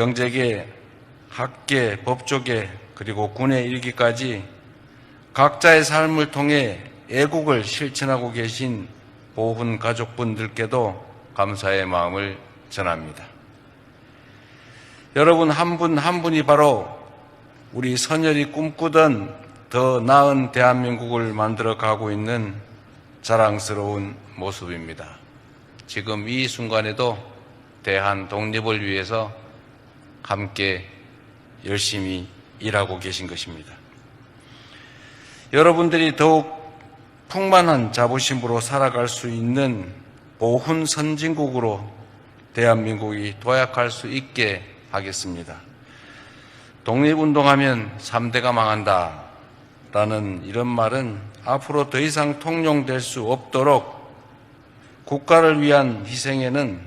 경제계, 학계, 법조계, 그리고 군의 일기까지 각자의 삶을 통해 애국을 실천하고 계신 보훈 가족분들께도 감사의 마음을 전합니다. 여러분 한 분한 분이 바로 우리 선열이 꿈꾸던 더 나은 대한민국을 만들어 가고 있는 자랑스러운 모습입니다. 지금 이 순간에도 대한 독립을 위해서 함께 열심히 일하고 계신 것입니다. 여러분들이 더욱 풍만한 자부심으로 살아갈 수 있는 보훈 선진국으로 대한민국이 도약할 수 있게 하겠습니다. 독립운동하면 3대가 망한다. 라는 이런 말은 앞으로 더 이상 통용될 수 없도록 국가를 위한 희생에는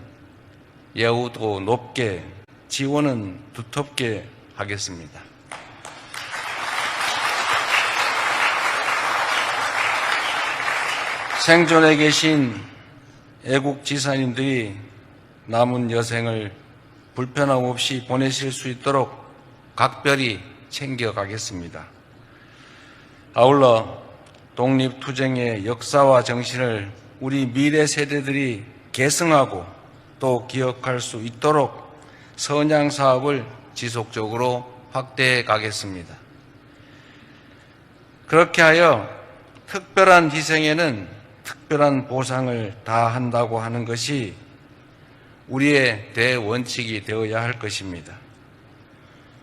예우도 높게 지원은 두텁게 하겠습니다. 생존해 계신 애국 지사님들이 남은 여생을 불편함 없이 보내실 수 있도록 각별히 챙겨가겠습니다. 아울러 독립투쟁의 역사와 정신을 우리 미래 세대들이 계승하고 또 기억할 수 있도록 선양 사업을 지속적으로 확대해 가겠습니다. 그렇게 하여 특별한 희생에는 특별한 보상을 다 한다고 하는 것이 우리의 대원칙이 되어야 할 것입니다.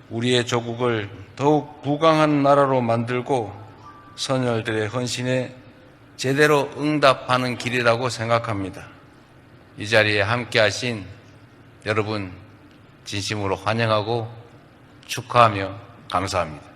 우리의 조국을 더욱 부강한 나라로 만들고 선열들의 헌신에 제대로 응답하는 길이라고 생각합니다. 이 자리에 함께 하신 여러분 진심으로 환영하고 축하하며 감사합니다.